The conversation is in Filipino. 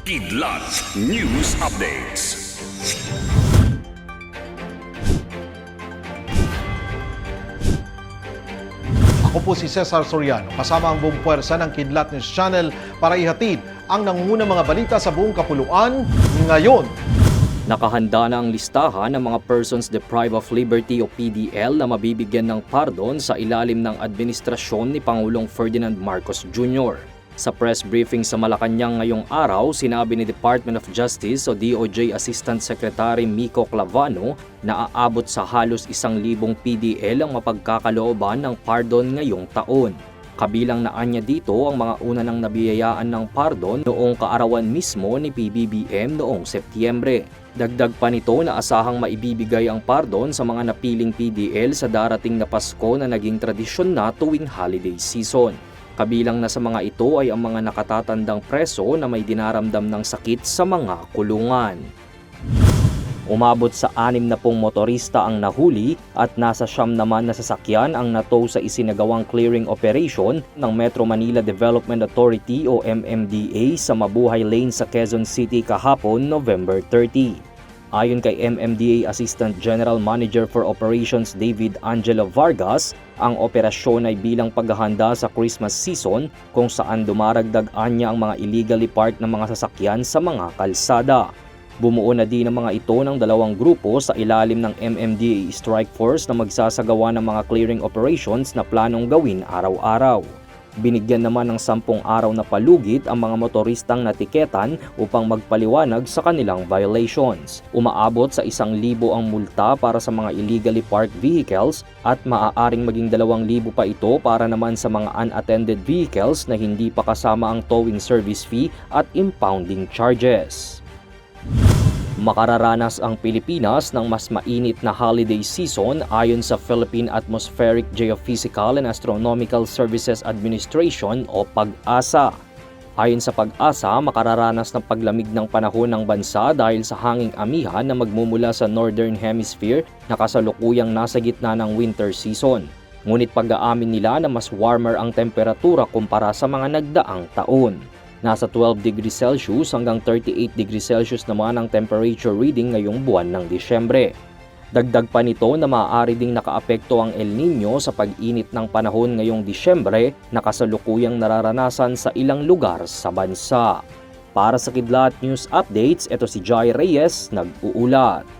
Kidlat News Updates. Ako po si Cesar Soriano, kasama ang buong puwersa ng Kidlat News Channel para ihatid ang nangungunang mga balita sa buong kapuluan ngayon. Nakahanda na ang listahan ng mga persons deprived of liberty o PDL na mabibigyan ng pardon sa ilalim ng administrasyon ni Pangulong Ferdinand Marcos Jr. Sa press briefing sa Malacanang ngayong araw, sinabi ni Department of Justice o DOJ Assistant Secretary Miko Clavano na aabot sa halos isang libong PDL ang mapagkakalooban ng pardon ngayong taon. Kabilang na anya dito ang mga una nang nabiyayaan ng pardon noong kaarawan mismo ni PBBM noong Setyembre. Dagdag pa nito na asahang maibibigay ang pardon sa mga napiling PDL sa darating na Pasko na naging tradisyon na tuwing holiday season. Kabilang na sa mga ito ay ang mga nakatatandang preso na may dinaramdam ng sakit sa mga kulungan. Umabot sa anim na pong motorista ang nahuli at nasa siyam naman na sasakyan ang nato sa isinagawang clearing operation ng Metro Manila Development Authority o MMDA sa Mabuhay Lane sa Quezon City kahapon November 30. Ayon kay MMDA Assistant General Manager for Operations David Angelo Vargas, ang operasyon ay bilang paghahanda sa Christmas season kung saan dumaragdag anya ang mga illegally parked na mga sasakyan sa mga kalsada. Bumuo na din ang mga ito ng dalawang grupo sa ilalim ng MMDA Strike Force na magsasagawa ng mga clearing operations na planong gawin araw-araw. Binigyan naman ng sampung araw na palugit ang mga motoristang natiketan upang magpaliwanag sa kanilang violations. Umaabot sa isang libo ang multa para sa mga illegally parked vehicles at maaaring maging dalawang libo pa ito para naman sa mga unattended vehicles na hindi pa kasama ang towing service fee at impounding charges. Makararanas ang Pilipinas ng mas mainit na holiday season ayon sa Philippine Atmospheric Geophysical and Astronomical Services Administration o PAG-ASA. Ayon sa PAG-ASA, makararanas ng paglamig ng panahon ng bansa dahil sa hanging amihan na magmumula sa Northern Hemisphere na kasalukuyang nasa gitna ng winter season. Ngunit pag-aamin nila na mas warmer ang temperatura kumpara sa mga nagdaang taon. Nasa 12 degrees Celsius hanggang 38 degrees Celsius naman ang temperature reading ngayong buwan ng Disyembre. Dagdag pa nito na maaari ding nakaapekto ang El Nino sa pag-init ng panahon ngayong Disyembre na kasalukuyang nararanasan sa ilang lugar sa bansa. Para sa Kidlat News Updates, ito si Jai Reyes, nag-uulat.